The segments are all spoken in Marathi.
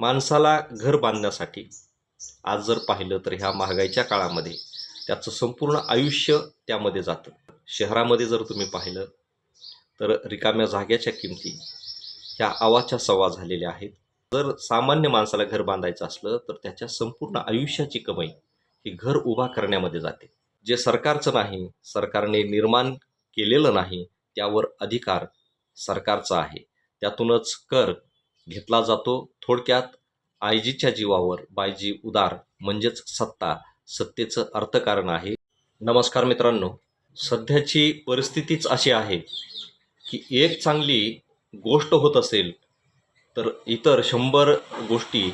माणसाला घर बांधण्यासाठी. आज जर पाहिलं तर ह्या महागाईच्या काळामध्ये त्याचं संपूर्ण आयुष्य त्यामध्ये जातं. शहरामध्ये जर तुम्ही पाहिलं तर रिकाम्या जाग्याच्या किमती ह्या आवाच्या सव्वा झालेल्या आहेत. जर सामान्य माणसाला घर बांधायचं असलं तर त्याच्या संपूर्ण आयुष्याची कमाई ही घर उभा करण्यामध्ये जाते. जे सरकारचं नाही सरकारने निर्माण केलेलं नाही त्यावर अधिकार सरकारचा आहे. त्यातूनच कर घेतला जातो. थोडक्यात आयजीच्या जीवावर बायजी उदार म्हणजेच सत्ता सत्तेचं अर्थकारण आहे. नमस्कार मित्रांनो. सध्याची परिस्थितीच अशी आहे की एक चांगली गोष्ट होत असेल तर इतर शंभर गोष्टी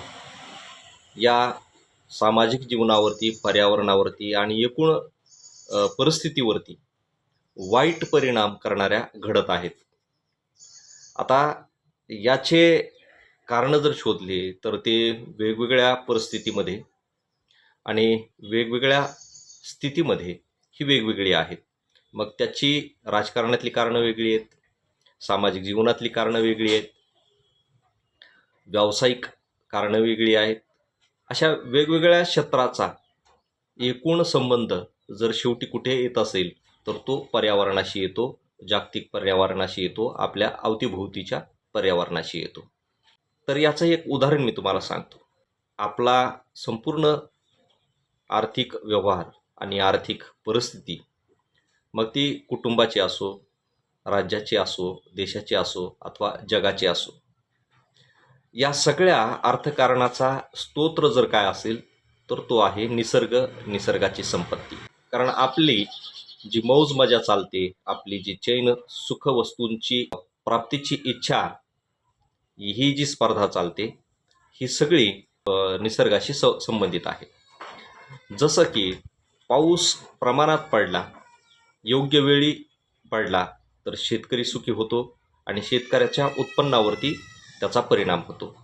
या सामाजिक जीवनावरती पर्यावरणावरती आणि एकूण परिस्थितीवरती वाईट परिणाम करणाऱ्या घडत आहेत. आता याचे कारणं जर शोधले तर ते वेगवेगळ्या परिस्थितीमध्ये आणि वेगवेगळ्या स्थितीमध्ये ही वेगवेगळी आहेत. मग त्याची राजकारणातली कारणं वेगळी आहेत सामाजिक जीवनातली कारणं वेगळी आहेत व्यावसायिक कारणं वेगळी आहेत. अशा वेगवेगळ्या क्षेत्राचा एकूण संबंध जर शेवटी कुठे येत असेल तर तो पर्यावरणाशी येतो जागतिक पर्यावरणाशी येतो आपल्या अवतीभोवतीच्या पर्यावरणाशी येतो. तर याचं एक उदाहरण मी तुम्हाला सांगतो. आपला संपूर्ण आर्थिक व्यवहार आणि आर्थिक परिस्थिती मग ती कुटुंबाची असो राज्याची असो देशाची असो अथवा जगाची असो या सगळ्या अर्थकारणाचा स्तोत्र जर काय असेल तर तो आहे निसर्ग निसर्गाची संपत्ती. कारण आपली जी मौज मजा चालते आपली जी चैन सुख वस्तूंची प्राप्तीची इच्छा ही जी स्पर्धा चालते ही सगळी निसर्गाशी स संबंधित आहे. जसं की पाऊस प्रमाणात पडला योग्य वेळी पडला तर शेतकरी सुखी होतो आणि शेतकऱ्याच्या उत्पन्नावरती त्याचा परिणाम होतो.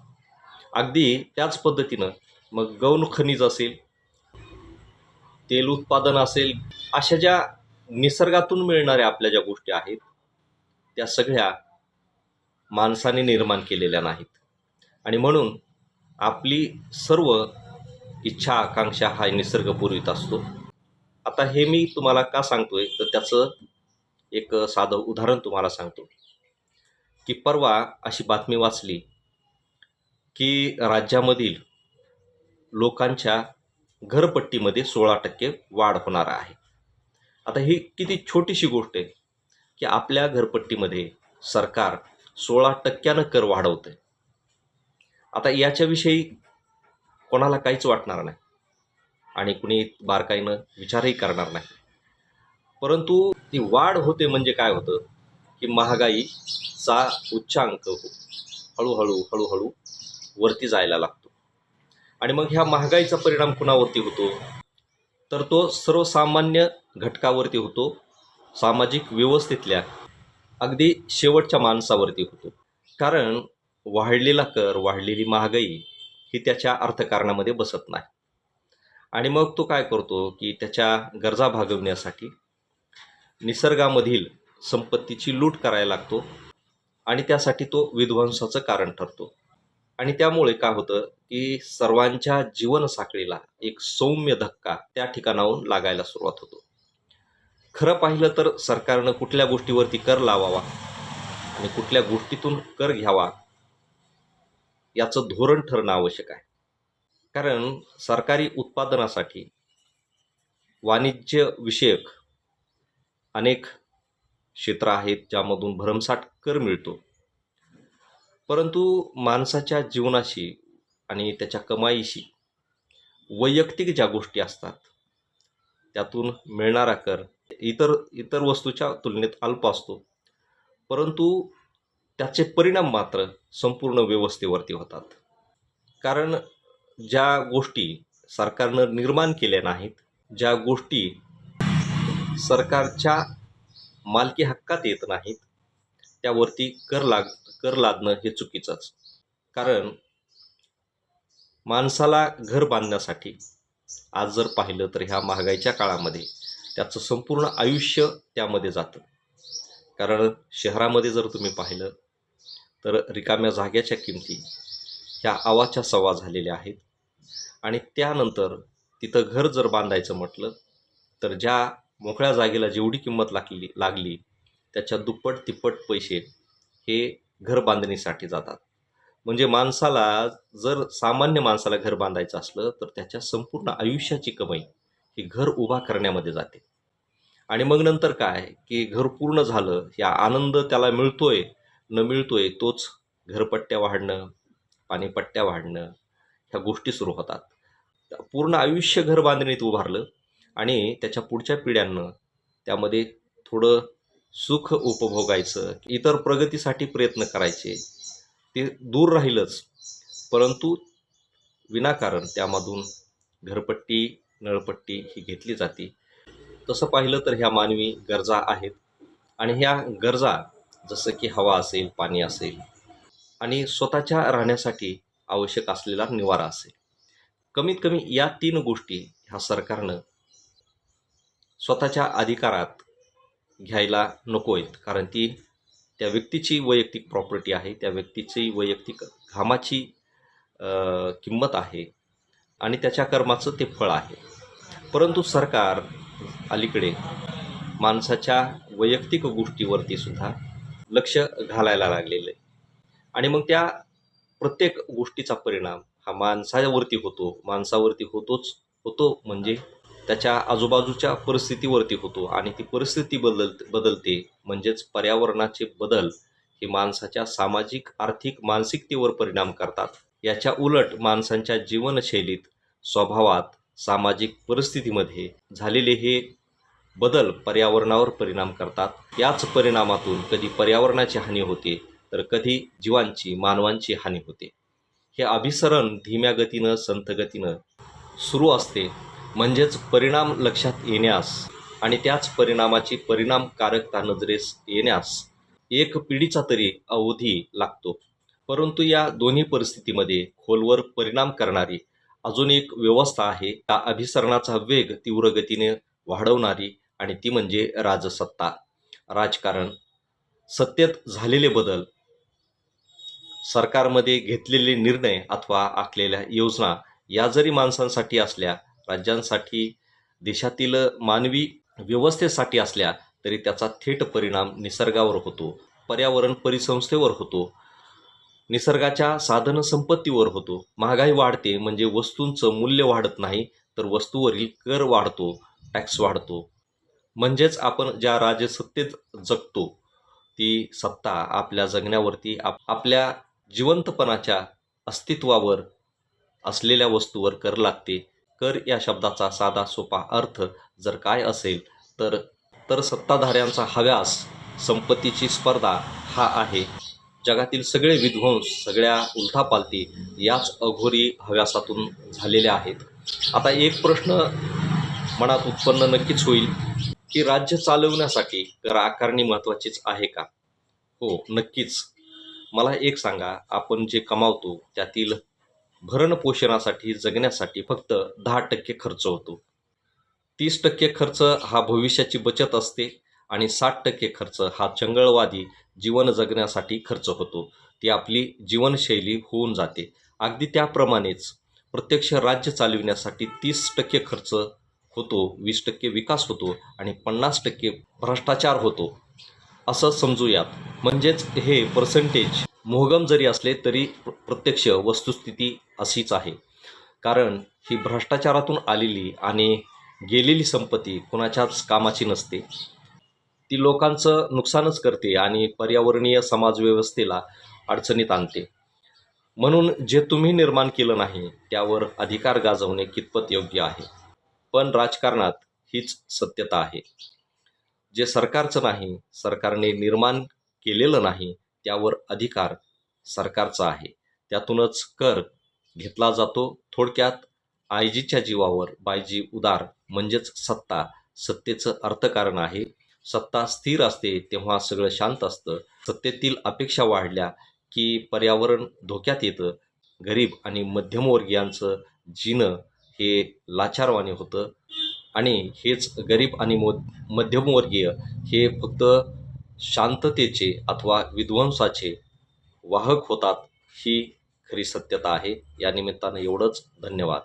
अगदी त्याच पद्धतीनं मग गौण खनिज असेल तेल उत्पादन असेल अशा ज्या निसर्गातून मिळणाऱ्या आपल्या ज्या गोष्टी आहेत त्या सगळ्या माणसाने निर्माण केलेल्या नाहीत. आणि म्हणून आपली सर्व इच्छा आकांक्षा हा निसर्ग पुरवित असतो. आता हे मी तुम्हाला का सांगतो आहे तर त्याचं एक साधं उदाहरण तुम्हाला सांगतो. की परवा अशी बातमी वाचली की राज्यामधील लोकांच्या घरपट्टीमध्ये सोळा टक्के वाढ होणार आहे. आता ही किती छोटीशी गोष्ट आहे की आपल्या घरपट्टीमध्ये सरकार सोळा टक्क्यानं कर वाढवतं. आहे आता याच्याविषयी कोणाला काहीच वाटणार नाही. आणि कुणी बारकाईनं विचारही करणार नाही. परंतु ती वाढ होते म्हणजे काय होतं? की महागाईचा उच्चांक हळूहळू हळूहळू वरती जायला लागतो. आणि मग ह्या महागाईचा परिणाम कुणावरती होतो? तर तो सर्वसामान्य घटकावरती होतो. सामाजिक व्यवस्थेतल्या अगदी शेवटच्या माणसावरती होतो. कारण वाढलेला कर वाढलेली महागाई ही त्याच्या अर्थकारणामध्ये बसत नाही. आणि मग तो काय करतो की त्याच्या गरजा भागवण्यासाठी निसर्गामधील संपत्तीची लूट करायला लागतो आणि त्यासाठी तो विध्वंसाचं कारण ठरतो. आणि त्यामुळे काय होतं की सर्वांच्या जीवनसाखळीला एक सौम्य धक्का त्या ठिकाणाहून लागायला सुरुवात होतो. खरं पाहिलं तर सरकारनं कुठल्या गोष्टीवरती कर लावावा आणि कुठल्या गोष्टीतून कर घ्यावा याचं धोरण ठरणं आवश्यक आहे. कारण सरकारी उत्पादनासाठी वाणिज्य विषयक अनेक क्षेत्र आहेत ज्यामधून भरमसाठ कर मिळतो. परंतु माणसाच्या जीवनाशी आणि त्याच्या कमाईशी वैयक्तिक ज्या गोष्टी असतात त्यातून मिळणारा कर इतर इतर वस्तूच्या तुलनेत अल्प असतो. परंतु त्याचे परिणाम मात्र संपूर्ण व्यवस्थेवरती होतात. कारण ज्या गोष्टी सरकारनं निर्माण केल्या नाहीत ज्या गोष्टी सरकारच्या मालकी हक्कात येत नाहीत त्यावरती कर लाग कर लादणं हे चुकीचंच. कारण माणसाला घर बांधण्यासाठी आज जर पाहिलं तर ह्या महागाईच्या काळामध्ये त्याचं संपूर्ण आयुष्य त्यामध्ये जातं. कारण शहरामध्ये जर तुम्ही पाहिलं तर रिकाम्या जाग्याच्या किमती ह्या आवाच्या सवा झालेल्या आहेत. आणि त्यानंतर तिथं घर जर बांधायचं म्हटलं तर ज्या मोकळ्या जागेला जेवढी किंमत लागली लागली त्याच्या दुप्पट तिप्पट पैसे हे घर बांधणीसाठी जातात. म्हणजे माणसाला जर सामान्य माणसाला घर बांधायचं असलं तर त्याच्या संपूर्ण आयुष्याची कमाई ही घर उभा करण्यामध्ये जाते. आणि मग नंतर काय? की घर पूर्ण झालं या आनंद त्याला मिळतोय न मिळतोय तोच घरपट्ट्या वाढणं पाणीपट्ट्या वाढणं ह्या गोष्टी सुरू होतात. पूर्ण आयुष्य घर बांधणीत उभारलं आणि त्याच्या पुढच्या पिढ्यांना त्यामध्ये थोडं सुख उपभोगायचं इतर प्रगतीसाठी प्रयत्न करायचे ते दूर राहीलच. परंतु विनाकारण त्यामधून घरपट्टी नळपट्टी ही घेतली जाते. तसं पाहिलं तर ह्या मानवी गरजा आहेत आणि ह्या गरजा जसं की हवा असेल पाणी असेल आणि स्वतःच्या राहण्यासाठी आवश्यक असलेला निवारा असेल. कमीत कमी या तीन गोष्टी ह्या सरकारनं स्वतःच्या अधिकारात घ्यायला नको आहेत कारण ती त्या व्यक्तीची वैयक्तिक प्रॉपर्टी आहे त्या व्यक्तीची वैयक्तिक घामाची किंमत आहे आणि त्याच्या कर्माचं ते फळ आहे. परंतु सरकार अलीकडे माणसाच्या वैयक्तिक गोष्टीवरती सुद्धा लक्ष घालायला लागलेलं आहे. आणि मग त्या प्रत्येक गोष्टीचा परिणाम हा माणसावरती होतो. माणसावरती होतोच होतो म्हणजे त्याच्या आजूबाजूच्या परिस्थितीवरती होतो. आणि ती परिस्थिती बदल बदलते म्हणजेच पर्यावरणाचे बदल हे माणसाच्या सामाजिक आर्थिक मानसिकतेवर परिणाम करतात. याच्या उलट माणसांच्या जीवनशैलीत स्वभावात सामाजिक परिस्थितीमध्ये झालेले हे बदल पर्यावरणावर परिणाम करतात. याच परिणामातून कधी पर्यावरणाची हानी होते तर कधी जीवांची मानवांची हानी होते. हे अभिसरण धीम्या गतीनं संथ गतीनं सुरू असते. म्हणजेच परिणाम लक्षात येण्यास आणि त्याच परिणामाची परिणामकारकता नजरेस येण्यास एक पिढीचा तरी अवधी लागतो. परंतु या दोन्ही परिस्थितीमध्ये खोलवर परिणाम करणारी अजून एक व्यवस्था आहे. त्या अभिसरणाचा वेग तीव्र गतीने वाढवणारी आणि ती म्हणजे राजसत्ता. राजकारण. सत्तेत झालेले बदल. सरकारमध्ये घेतलेले निर्णय अथवा आखलेल्या योजना या जरी माणसांसाठी असल्या राज्यांसाठी देशातील मानवी व्यवस्थेसाठी असल्या तरी त्याचा थेट परिणाम निसर्गावर होतो. पर्यावरण परिसंस्थेवर होतो. निसर्गाच्या साधनसंपत्तीवर होतो. महागाई वाढते म्हणजे वस्तूंचं मूल्य वाढत नाही तर वस्तूवरील कर वाढतो टॅक्स वाढतो. म्हणजेच आपण ज्या राजसत्तेत जगतो ती सत्ता आपल्या जगण्यावरती आप आपल्या जिवंतपणाच्या अस्तित्वावर असलेल्या वस्तूवर कर लागते. कर या शब्दाचा साधा सोपा अर्थ जर काय असेल तर तर सत्ताधाऱ्यांचा हव्यास संपत्तीची स्पर्धा हा आहे. जगातील सगळे विध्वंस सगळ्या उलथापालती याच अघोरी हव्यासातून झालेल्या आहेत. आता एक प्रश्न मनात उत्पन्न नक्कीच होईल की राज्य चालवण्यासाठी कर आकारणी महत्त्वाचीच आहे का? हो नक्कीच. मला एक सांगा आपण जे कमावतो त्यातील भरणपोषणासाठी जगण्यासाठी फक्त दहा टक्के खर्च होतो. तीस टक्के खर्च हा भविष्याची बचत असते आणि साठ टक्के खर्च हा चंगळवादी जीवन जगण्यासाठी खर्च होतो. ती आपली जीवनशैली होऊन जाते. अगदी त्याप्रमाणेच प्रत्यक्ष राज्य चालविण्यासाठी तीस टक्के खर्च होतो वीस टक्के विकास होतो आणि पन्नास टक्के भ्रष्टाचार होतो. असं समजूयात. म्हणजेच हे पर्सेंटेज मोहगम जरी असले तरी प्र- प्रत्यक्ष वस्तुस्थिती अशीच आहे. कारण ही भ्रष्टाचारातून आलेली आणि गेलेली संपत्ती कुणाच्याच कामाची नसते. ती लोकांचं नुकसानच करते आणि पर्यावरणीय समाजव्यवस्थेला अडचणीत आणते. म्हणून जे तुम्ही निर्माण केलं नाही त्यावर अधिकार गाजवणे कितपत योग्य आहे? पण राजकारणात हीच सत्यता आहे. जे सरकारचं नाही सरकारने निर्माण केलेलं नाही त्यावर अधिकार सरकारचा आहे. त्यातूनच कर घेतला जातो. थोडक्यात आयजीच्या जीवावर बायजी उदार म्हणजेच सत्ता सत्तेचं अर्थकारण आहे. सत्ता स्थिर असते तेव्हा सगळं शांत असतं. सत्तेतील अपेक्षा वाढल्या की पर्यावरण धोक्यात येतं. गरीब आणि मध्यमवर्गीयांचं जीणं हे लाचारवाणी होतं. आणि हेच गरीब आणि मो मध्यमवर्गीय हे फक्त शांततेचे अथवा विध्वंसाचे वाहक होतात ही खरी सत्यता आहे. या निमित्तानं एवढंच. धन्यवाद.